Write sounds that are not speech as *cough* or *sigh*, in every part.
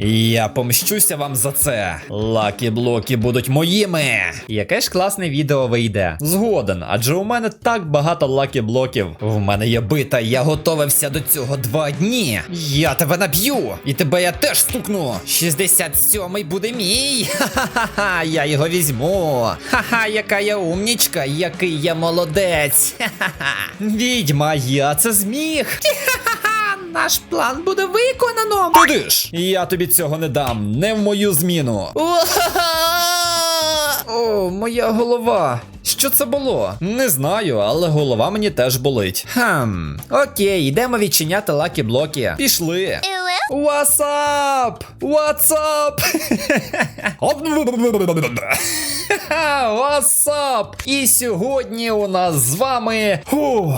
Я помщуся вам за це. Лакі блоки будуть моїми. Яке ж класне відео вийде. Згоден, адже у мене так багато лакі блоків. В мене є бита, я готовився до цього два дні. Я тебе наб'ю, і тебе я теж стукну. 67-й буде мій. *laughs* Ха-ха-ха, я його візьму. Ха-ха, яка я умнічка, який я молодець. Ха-ха-ха. Відьма, я це зміг. Ха-ха-ха, наш план буде виконано. Туди ж, я тобі цього не дам, не в мою зміну. О, моя голова. Що це було? Не знаю, але голова мені теж болить. Хм, окей, йдемо відчиняти лакі блоки. Пішли. What's up? What's up? What's up? І сьогодні у нас з вами фух,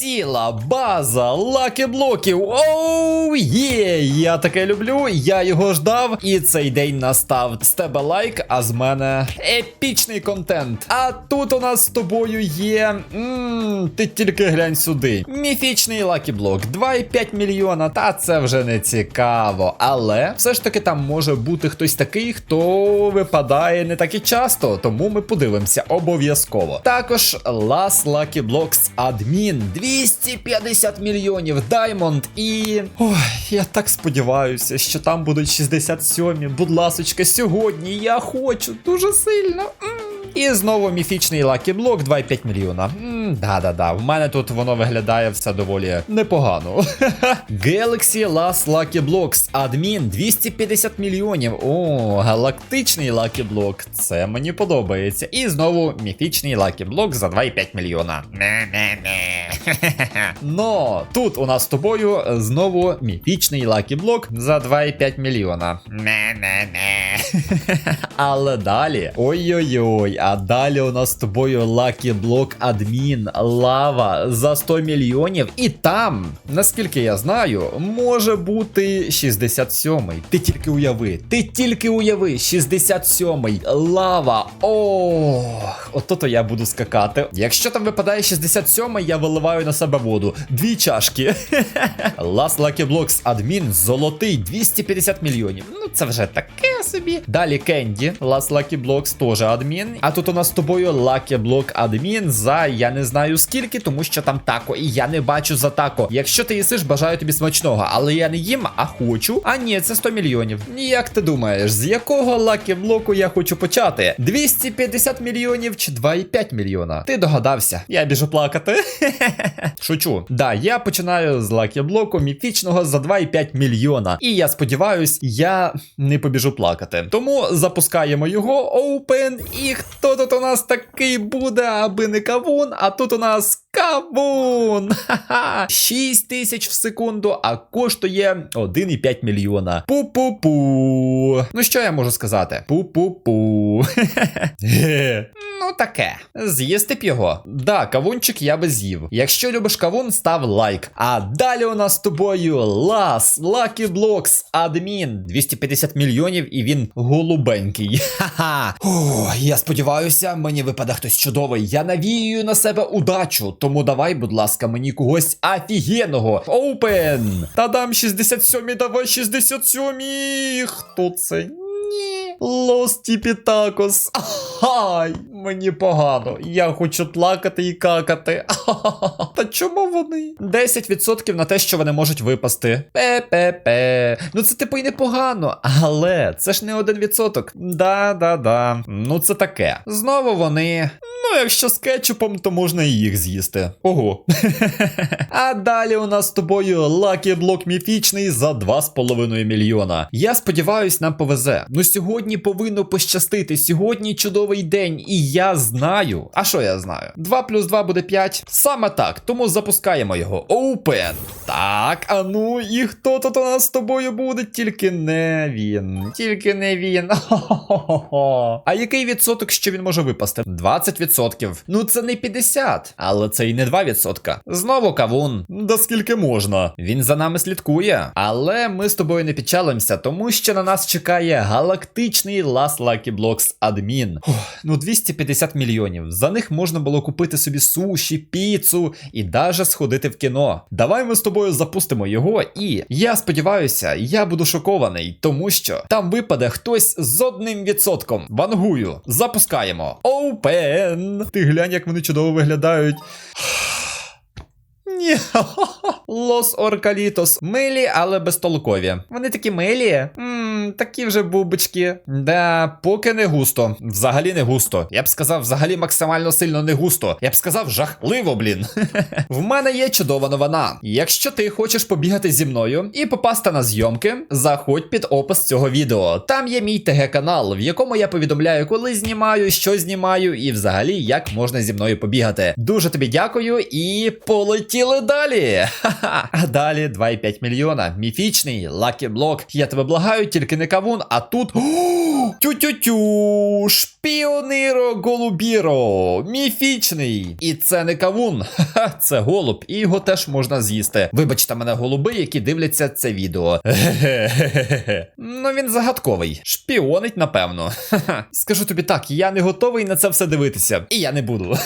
ціла база лакі блоків. Оу є! Я таке люблю, я його ждав, і цей день настав. З тебе лайк, а з мене епічний контент. А тут у нас з тобою є. М, ти тільки глянь сюди. Міфічний лакі блок 2,5 мільйона. Та це вже не цікаво. Але все ж таки там може бути хтось такий, хто випадає не так і часто. Тому ми подивимося обов'язково. Також Last Lucky Blocks Admin 250 мільйонів Diamond і. Ой, я так сподіваюся, що там будуть 67. Будь ласочка, сьогодні я хочу дуже сильно. І знову міфічний Lucky Block 2,5 мільйона. Да-да-да, в мене тут воно виглядає все доволі непогано. *laughs* Galaxy Last Lucky Blocks Admin 250 мільйонів. О, галактичний Lucky Block. Це мені подобається. І знову міфічний Lucky Block за 2,5 мільйона. *laughs* Но тут у нас з тобою знову міфічний Lucky Block за 2,5 мільйона. *laughs* Але далі. Ой-ой-ой, а далі у нас з тобою Block адмін лава за 100 мільйонів. І там, наскільки я знаю, може бути 67-й. Ти тільки уяви, ти тільки уяви, 67-й лава. Ох, ото то я буду скакати. Якщо там випадає 67-й, я виливаю на себе воду. Дві чашки. *laughs* Lucky Blocks адмін золотий 250 мільйонів. Ну це вже таке собі. Далі Кенді, Last Lucky Blocks теж адмін. А тут у нас з тобою Lucky Block адмін за я не знаю скільки, тому що там тако, і я не бачу за тако. Якщо ти їсиш, бажаю тобі смачного, але я не їм, а хочу. А ні, це 100 мільйонів. Як ти думаєш, з якого Lucky блоку я хочу почати? 250 мільйонів чи 2,5 мільйона? Ти догадався, я біжу плакати. *laughs* Шучу. Да, я починаю з Lucky блоку міфічного за 2,5 мільйона. І я сподіваюсь, я не побіжу плакати. Тому запускаємо його Open. І хто тут у нас такий буде, аби не кавун, а тут у нас кавун. Ха-ха. 6 тисяч в секунду, а коштує 1,5 мільйона. Пу-пу-пу. Ну що я можу сказати? Пу-пу-пу. Ну таке. З'їсти б його. Да, кавунчик я би з'їв. Якщо любиш кавун, став лайк. А далі у нас з тобою Лас, Lucky Blocks, адмін. 250 мільйонів і він голубенький. Ха-ха. Я сподіваюся, мені випаде хтось чудовий. Я навіюю на себе удачу. Тому давай, будь ласка, мені когось офігенного. Open! Та-дам 67 давай 67 Хто це? Ні. Лос Тіпітакос. Ай, мені погано. Я хочу плакати і какати. *laughs* Та чому вони? 10% на те, що вони можуть випасти. Пе-пе-пе. Ну це типу і непогано. Але це ж не один відсоток. Да-да-да. Ну це таке. Знову вони. Ну, якщо з кетчупом, то можна і їх з'їсти. Ого. *laughs* а далі у нас з тобою Lucky блок міфічний за 2,5 мільйона. Я сподіваюсь, нам повезе. Ну сьогодні повинно пощастити. Сьогодні чудовий день, і я знаю. А що я знаю? 2 плюс 2 буде 5. Саме так. Тому запускаємо його. Open. Так, а ну і хто тут у нас з тобою буде? Тільки не він. Тільки не він. *laughs* А який відсоток, що він може випасти? 20%. Ну це не 50, але це і не 2%. Знову кавун. Да скільки можна? Він за нами слідкує. Але ми з тобою не підчалимося, тому що на нас чекає галактичний Last Lucky Blocks адмін. Ну 250 мільйонів. За них можна було купити собі суші, піцу і даже сходити в кіно. Давай ми з тобою запустимо його, і я сподіваюся, я буду шокований, тому що там випаде хтось з одним відсотком. Вангую. Запускаємо. Open! Ти глянь, як вони чудово виглядають. Ні, *laughs* Лос Оркалітос. Милі, але безтолкові. Вони такі милі. Ммм, такі вже бубочки. Да, поки не густо. Взагалі не густо. Я б сказав, взагалі максимально сильно не густо. Я б сказав, жахливо, блін. *laughs* В мене є чудова новина. Якщо ти хочеш побігати зі мною і попасти на зйомки, заходь під опис цього відео. Там є мій ТГ-канал, в якому я повідомляю, коли знімаю, що знімаю, і взагалі як можна зі мною побігати. Дуже тобі дякую і полетіли далі. Ха-ха. А далі 2,5 мільйона. Міфічний лакі блок. Я тебе благаю, тільки не кавун, а тут. О, Тю-тю-тю! Шпіониро Голубіро! Міфічний! І це не кавун, *laughs* це голуб, і його теж можна з'їсти. Вибачте мене, голуби, які дивляться це відео. Ну він загадковий. Шпіонить, напевно. Скажу тобі так, я не готовий на це все дивитися. І я не буду.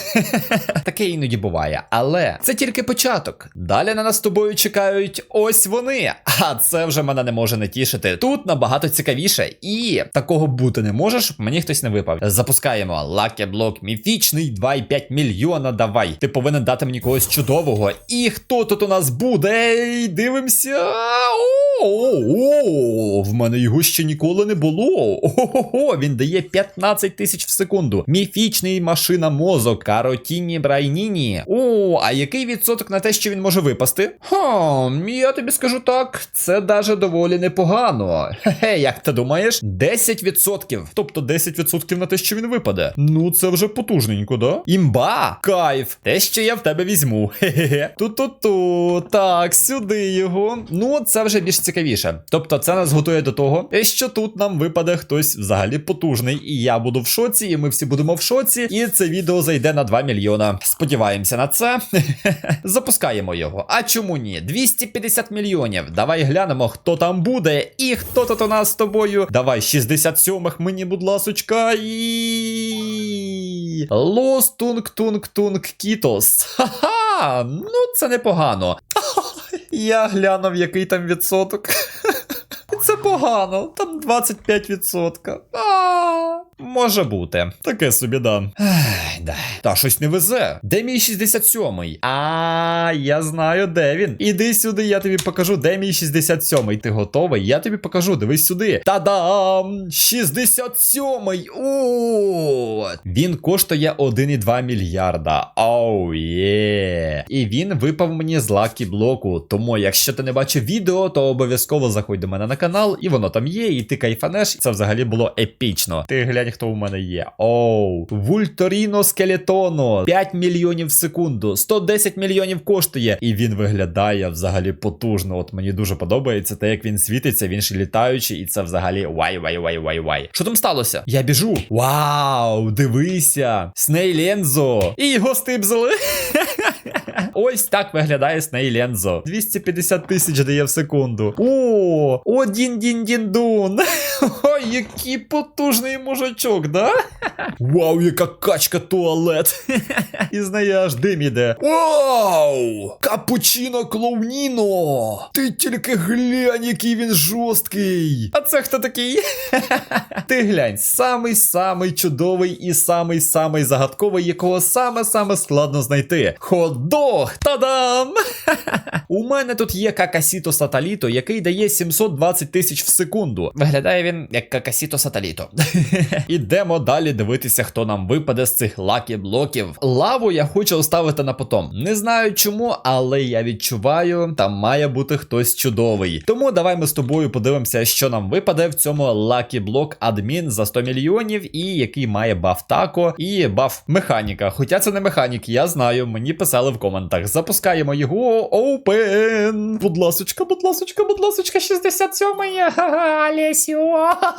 Таке іноді буває. Але це тільки початок. Далі на нас з тобою чекають ось вони. А це вже мене не може не тішити. Тут набагато цікавіше. І такого бути не можеш, мені хтось не випав. Запускаємо лаке блок міфічний 2,5 мільйона. Давай. Ти повинен дати мені когось чудового. І хто тут у нас буде? Дивимося. О, в мене його ще ніколи не було. Ого, він дає 15 тисяч в секунду. Міфічний машина мозок, каротіні брайніні. О, а який відсоток на те, що він може випасти? Хм, я тобі скажу так, це даже доволі непогано. Хе-хе, як ти думаєш? 10%. Тобто 10% на те, що він випаде. Ну, це вже потужненько, да? Імба! Кайф! Те, що я в тебе візьму. Хе-хе. Ту-ту-ту. Так, сюди його. Ну, це вже більш цікавіше. Тобто, це нас готує до того, що тут нам випаде хтось взагалі потужний, і я буду в шоці, і ми всі будемо в шоці. І це відео зайде на 2 мільйона. Сподіваємося на це. *laughs* Запускаємо його. А чому ні? 250 мільйонів. Давай глянемо, хто там буде і хто тут у нас з тобою. Давай, 67-х мені, будь ласочка. І... Лос тунг тунг тунг кітос. Ха-ха! Ну, це непогано. Я глянув, який там відсоток. *laughs* Це погано, там 25%. А, може бути. Таке собі да. Ай, да. Та щось не везе. Де мій 67-й? А, я знаю, де він. Іди сюди, я тобі покажу, де мій 67-й. Ти готовий? Я тобі покажу, дивись сюди. Та-дам! 67-й! О! Він коштує 1,2 мільярда. Оу, є. І він випав мені з лакі блоку. Тому, якщо ти не бачив відео, то обов'язково заходь до мене на канал, і воно там є, і ти кайфанеш. Це взагалі було епічно. Ти глянь, хто у мене є. Оу, Вульторіно скелетоно. 5 мільйонів в секунду, 110 мільйонів коштує. І він виглядає взагалі потужно. От мені дуже подобається те, як він світиться, він ще літаючий, і це взагалі вай вай вай вай вай. Що там сталося? Я біжу. Вау, дивися! Снейлензо! І його стибзали. *laughs* Ось так виглядає Снейлензо. 250 тисяч дає в секунду. О, о, дін дін дін дун. *laughs* Який потужний мужичок, да? Вау, яка качка туалет. І з неї аж дим іде. Вау! Капучино клоуніно! Ти тільки глянь, який він жорсткий. А це хто такий? *laughs* Ти глянь, самий самий чудовий і самий самий загадковий, якого саме-саме складно знайти. Хот-дог! Та-дам! У мене тут є какасіто саталіто, який дає 720 тисяч в секунду. Виглядає він як какасіто саталіто. *laughs* Ідемо далі дивитися, хто нам випаде з цих лакі блоків. Лаву я хочу оставити на потом. Не знаю чому, але я відчуваю, там має бути хтось чудовий. Тому давай ми з тобою подивимося, що нам випаде в цьому лакі блок адмін за 100 мільйонів, і який має баф тако і баф механіка. Хоча це не механік, я знаю, мені писали в коментах. Запускаємо його open. Будь ласочка, будь ласочка, будь ласочка, 67-й. Ха-ха, Алесіо.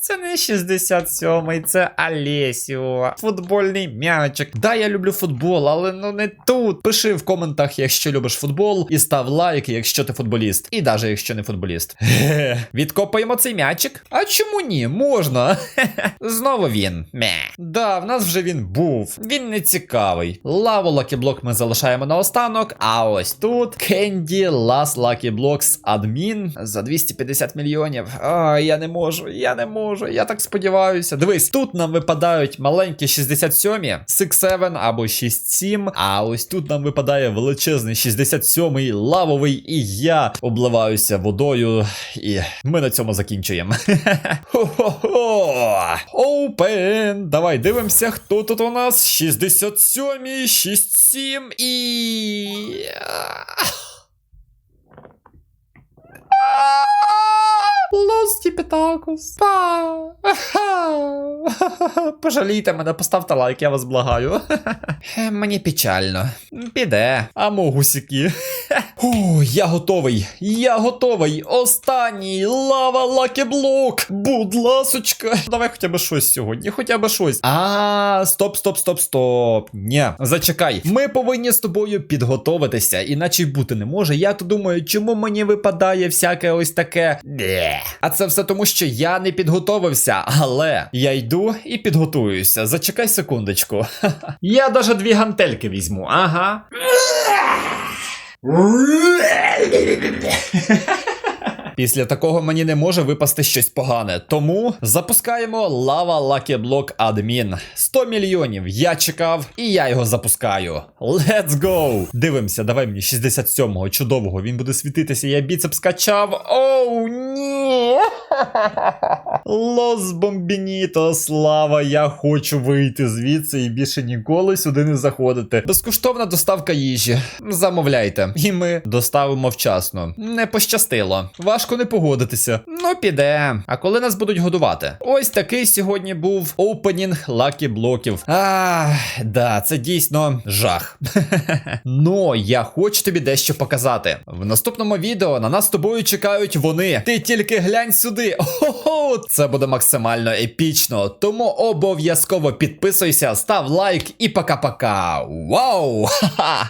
Це не 67-й, це Алесіо. Футбольний м'ячик. Да, я люблю футбол, але ну не тут. Пиши в коментах, якщо любиш футбол, і став лайк, якщо ти футболіст. І навіть якщо не футболіст. *laughs* Відкопаємо цей м'ячик. А чому ні? Можна. *laughs* Знову він. Ме. Да, в нас вже він був. Він не цікавий. Лаву лакіблок ми залишаємо наостанок. А ось тут Кенді Last Lucky Blocks адмін за 250 мільйонів. А, я не можу, я не можу. Я так сподіваюся. Дивись, тут нам випадають маленькі 67, 6-7 або 6-7. А ось тут нам випадає величезний 67-й лавовий, і я обливаюся водою. І ми на цьому закінчуємо. *laughs* Хо-хо-хо! Open! Давай дивимося, хто тут у нас. 67-й, 6-7 і. Лос Тіпітакус. Па. Пожалійте мене, поставте лайк, я вас благаю. Мені печально. Піде. А могусіки. Фу, я готовий. Я готовий. Останній лава лакеблок. Будь ласочка. Давай хоча б щось сьогодні. Хоча б щось. А, стоп, стоп, стоп, стоп. Ні, зачекай. Ми повинні з тобою підготовитися, іначе бути не може. Я то думаю, чому мені випадає всяке ось таке. Де. А це все тому, що я не підготовився, але я йду і підготуюся. Зачекай секундочку. *laughs* Я даже дві гантельки візьму. Ага. Після такого мені не може випасти щось погане. Тому запускаємо лава Block Admin. 100 мільйонів. Я чекав, і я його запускаю. Let's go! Дивимося, давай мені 67-го чудового. Він буде світитися. Я біцепс качав. Оу, ні! Лос Бомбініто, слава, я хочу вийти звідси і більше ніколи сюди не заходити. Безкоштовна доставка їжі. Замовляйте. І ми доставимо вчасно. Не пощастило. Важко не погодитися. Ну, піде. А коли нас будуть годувати? Ось такий сьогодні був опенінг лакі блоків. А, да, це дійсно жах. *laughs* Но я хочу тобі дещо показати. В наступному відео на нас з тобою чекають вони. Ти тільки глянь сюди. Ого, це буде максимально епічно. Тому обов'язково підписуйся, став лайк і пока-пока. Вау! *laughs* Ха-ха!